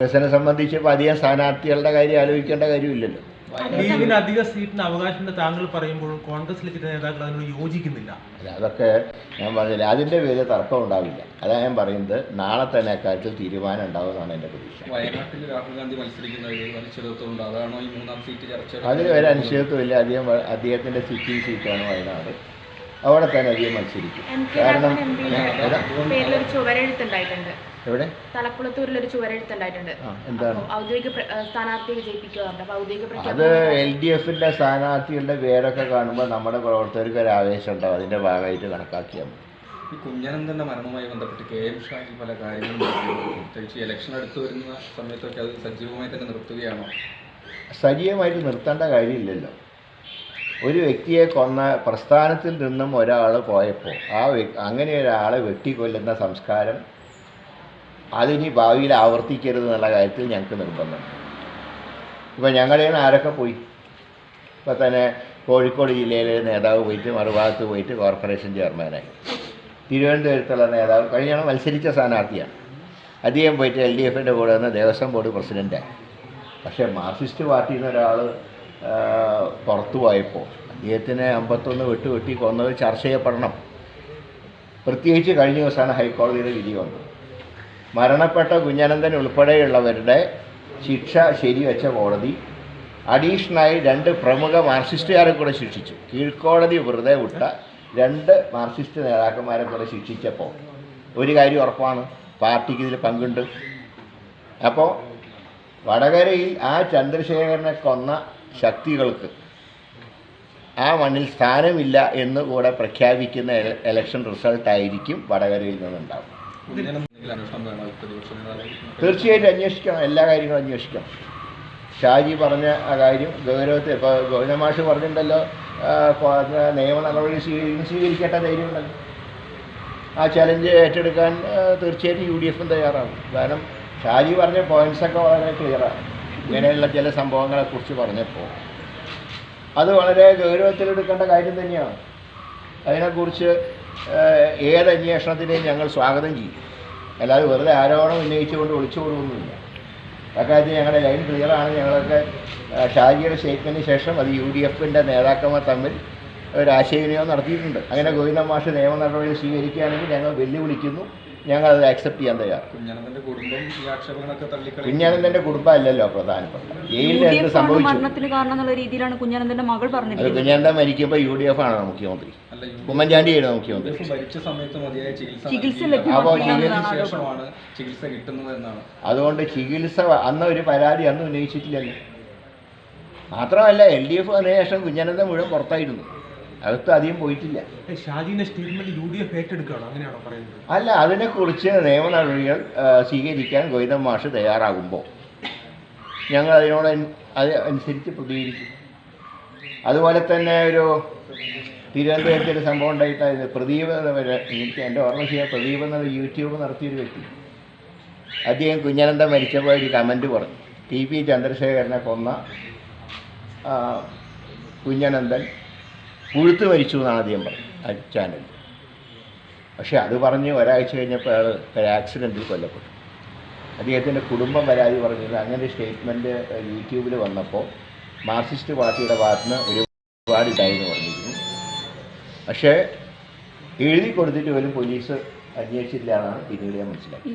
കോൺഗ്രസിനെ സംബന്ധിച്ച് ഇപ്പൊ അധികം സ്ഥാനാർത്ഥികളുടെ കാര്യം ആലോചിക്കേണ്ട കാര്യമില്ലല്ലോ. ലീഗിന് അധിക സീറ്റിന് അവകാശമുണ്ട് താങ്കൾ പറയുമ്പോഴും കോൺഗ്രസിലെ ചില നേതാക്കൾ അതിനോട് യോജിക്കുന്നില്ല. അല്ല, അതൊക്കെ ഞാൻ പറഞ്ഞില്ല. അതിന്റെ പേര് തർക്കം ഉണ്ടാവില്ല. അതാ ഞാൻ പറയുന്നത്. നാളെ തന്നെ അക്കാര്യത്തിൽ തീരുമാനം ഉണ്ടാവുമെന്നാണ് എന്റെ പ്രതീക്ഷ. വയനാട്ടിൽ രാഹുൽ ഗാന്ധി മത്സരിക്കുന്ന അതാണോ ഈ മൂന്നാം സീറ്റ് ചർച്ച അതിന് ഒരു അനിശ്ചിതത്വമില്ല. അധികം അദ്ദേഹത്തിന്റെ അദ്ദേഹത്തിന്റെ സിറ്റിംഗ് സീറ്റാണ് വയനാട്. അവിടെ തന്നെ അധികം മത്സരിക്കും. കാരണം? എവിടെ? തലക്കുളത്തൂരിൽ ഒരു ചുവരെഴുത്തുണ്ടായിട്ടുണ്ട്. എന്താണ്? ഔദ്യോഗിക സ്ഥാനാർത്ഥിയെ വിജയിപ്പിക്കുക ഔദ്യോഗിക അത് പ്രഖ്യാപനം എൽ ഡി എഫിന്റെ സ്ഥാനാർത്ഥികളുടെ പേരൊക്കെ കാണുമ്പോൾ നമ്മുടെ പ്രവർത്തകർക്ക് ഒരു ആവേശം ഉണ്ടാവും. അതിന്റെ ഭാഗമായിട്ട് കണക്കാക്കിയാൽ മതി. ഈ കുഞ്ഞനന്തന്റെ മരണവുമായി ബന്ധപ്പെട്ട് കെ എം ഷാജി പല കാര്യങ്ങളും. പ്രത്യേകിച്ച് ഇലക്ഷൻ അടുത്ത് വരുന്ന സമയത്തൊക്കെ അത് സജീവമായി തന്നെ നിർത്തുകയാണോ? സജീവമായിട്ട് നിർത്തേണ്ട കാര്യമില്ലല്ലോ. ഒരു വ്യക്തിയെ കൊന്ന പ്രസ്ഥാനത്തിൽ നിന്നും ഒരാൾ പോയപ്പോൾ ആ അങ്ങനെ ഒരാളെ വെട്ടിക്കൊല്ലുന്ന സംസ്കാരം അതിനി ഭാവിയിൽ ആവർത്തിക്കരുത് എന്നുള്ള കാര്യത്തിൽ ഞങ്ങൾക്ക് നിർബന്ധം. ഇപ്പം ഞങ്ങളുടെ ആരൊക്കെ പോയി? ഇപ്പം തന്നെ കോഴിക്കോട് ജില്ലയിലെ നേതാവ് പോയിട്ട് മറുഭാഗത്ത് പോയിട്ട് കോർപ്പറേഷൻ ചെയർമാനായി. തിരുവനന്തപുരത്തുള്ള നേതാവ് കഴിഞ്ഞ മത്സരിച്ച സ്ഥാനാർത്ഥിയാണ്. അദ്ദേഹം പോയിട്ട് എൽ ഡി എഫിന്റെ കൂടെ നിന്ന് ദേവസ്വം ബോർഡ് പ്രസിഡന്റായി പക്ഷേ മാർക്സിസ്റ്റ് പാർട്ടിയിൽ നിന്ന് ഒരാൾ പുറത്തു പോയപ്പോൾ അദ്ദേഹത്തിനെ അമ്പത്തൊന്ന് വെട്ട് വെട്ടി കൊന്നത് ചർച്ച ചെയ്യപ്പെടണം. പ്രത്യേകിച്ച് കഴിഞ്ഞ ദിവസമാണ് ഹൈക്കോടതിയുടെ വിധി വന്നത്. മരണപ്പെട്ട കുഞ്ഞനന്ദൻ ഉൾപ്പെടെയുള്ളവരുടെ ശിക്ഷ ശരിവെച്ച കോടതി അഡീഷണലായി രണ്ട് പ്രമുഖ മാർക്സിസ്റ്റുകാരെ കൂടെ ശിക്ഷിച്ചു. കീഴ്ക്കോടതി വെറുതെ വിട്ട രണ്ട് മാർക്സിസ്റ്റ് നേതാക്കന്മാരെ കൂടെ ശിക്ഷിച്ചപ്പോൾ ഒരു കാര്യം ഉറപ്പാണ് പാർട്ടിക്ക് ഇതിൽ പങ്കുണ്ട്. അപ്പോൾ വടകരയിൽ ആ ചന്ദ്രശേഖരനെ കൊന്ന ശക്തികൾക്ക് ആ മണ്ണിൽ സ്ഥാനമില്ല എന്ന് കൂടെ പ്രഖ്യാപിക്കുന്ന ഇലക്ഷൻ റിസൾട്ടായിരിക്കും വടകരയിൽ നിന്നുണ്ടാവും തീർച്ചയായിട്ടും അന്വേഷിക്കണം എല്ലാ കാര്യങ്ങളും അന്വേഷിക്കണം. ഷാജി പറഞ്ഞ ആ കാര്യം ഗൗരവത്തെ ഇപ്പോൾ ഗോവിന്ദമാഷ് പറഞ്ഞിട്ടുണ്ടല്ലോ നിയമ നടപടി സ്വീകരിക്കും സ്വീകരിക്കേണ്ട ധൈര്യമുണ്ടല്ലോ. ആ ചലഞ്ച് ഏറ്റെടുക്കാൻ തീർച്ചയായിട്ടും യു ഡി എഫും തയ്യാറാകും. കാരണം ഷാജി പറഞ്ഞ പോയിന്റ്സൊക്കെ വളരെ ക്ലിയറാണ് ഇങ്ങനെയുള്ള ചില സംഭവങ്ങളെ കുറിച്ച് പറഞ്ഞപ്പോൾ അത് വളരെ ഗൗരവത്തിലെടുക്കേണ്ട കാര്യം തന്നെയാണ്. അതിനെക്കുറിച്ച് ഏത് അന്വേഷണത്തിനെയും ഞങ്ങൾ സ്വാഗതം ചെയ്യും. അല്ലാതെ വെറുതെ ആരോപണം ഉന്നയിച്ചുകൊണ്ട് ഒളിച്ചുകൊടുക്കൊന്നുമില്ല അക്കാര്യത്തിൽ ഞങ്ങളുടെ ലൈൻ ക്ലിയറാണ്. ഞങ്ങളൊക്കെ ഷാജിയുടെ സ്റ്റേറ്റ്മെന്റിന് ശേഷം അത് യു ഡി എഫിന്റെ നേതാക്കന്മാർ തമ്മിൽ ഒരു ആശയവിനിമയം നടത്തിയിട്ടുണ്ട്. അങ്ങനെ ഗോവിന്ദ മാഷ് നിയമ നടപടികൾ സ്വീകരിക്കുകയാണെങ്കിൽ ഞങ്ങൾ വെല്ലുവിളിക്കുന്നു. ഞങ്ങൾ അത് അക്സെപ്റ്റ് ചെയ്യാൻ തയ്യാറ് കുഞ്ഞാനന്ദന്റെ കുടുംബം അല്ലല്ലോ പ്രധാനപ്പെട്ട. ജയിലിൽ എന്ത് സംഭവിച്ചു? അത് കുഞ്ഞാനന്ദൻ മരിക്കുമ്പോൾ യു ഡി എഫ് ആണ് മുഖ്യമന്ത്രി? ഉമ്മൻചാണ്ടി ആയിരുന്നു മുഖ്യമന്ത്രി? ചികിത്സ. അപ്പോൾ അതുകൊണ്ട് ചികിത്സ അന്ന് ഒരു പരാതി അന്ന് ഉന്നയിച്ചിട്ടില്ലല്ലോ. മാത്രമല്ല എൽ ഡി എഫ് വന്നതിന് ശേഷം കുഞ്ഞാനന്ദൻ മുഴുവൻ പുറത്തായിരുന്നു. അകത്ത് അധികം പോയിട്ടില്ല. ഷാജിന്റെ സ്റ്റേറ്റ്മെന്റ് യു ഡി എഫ് ഏറ്റെടുക്കുകയാണോ? അങ്ങനെയാണോ പറയുന്നത്? അല്ല അതിനെക്കുറിച്ച് നിയമ നടപടികൾ സ്വീകരിക്കാൻ ഗോവിന്ദൻ മാഷ് തയ്യാറാകുമ്പോൾ ഞങ്ങൾ അതിനോട് അത് അനുസരിച്ച് പ്രതികരിക്കും. അതുപോലെ തന്നെ ഒരു തിരുവനന്തപുരത്ത് ഒരു സംഭവം ഉണ്ടായിട്ടായിരുന്നു. പ്രദീപ് എന്നവരെ എനിക്ക് എന്റെ ഓർമ്മ ചെയ്യാൻ പ്രദീപ് എന്നൊരു യൂട്യൂബ് നടത്തിയൊരു വ്യക്തി. അദ്ദേഹം കുഞ്ഞനന്ദ മരിച്ചപ്പോൾ ഒരു കമന്റ് പറഞ്ഞു. ടി പി ചന്ദ്രശേഖരനെ കൊന്ന കുഞ്ഞനന്ദൻ പുഴുത്ത് മരിച്ചു എന്നാണ് അദ്ദേഹം പറഞ്ഞത്. ചാനൽ പക്ഷേ അത് പറഞ്ഞ് ഒരാഴ്ച കഴിഞ്ഞപ്പോൾ അയാൾ ഒരു ആക്സിഡന്റിൽ കൊല്ലപ്പെട്ടു. അദ്ദേഹത്തിന്റെ കുടുംബം പരാതി പറഞ്ഞത് അങ്ങനെ സ്റ്റേറ്റ്മെന്റ് യൂട്യൂബിൽ വന്നപ്പോൾ മാർക്സിസ്റ്റ് പാർട്ടിയുടെ ഭാഗത്ത് നിന്ന് ഒരുപാട് ഇതായിരുന്നു പറഞ്ഞിരുന്നു. പക്ഷേ എഴുതി കൊടുത്തിട്ട് പോലും പോലീസ് അന്വേഷിച്ചില്ല എന്നാണ് പിന്നീട് ഞാൻ മനസ്സിലാക്കി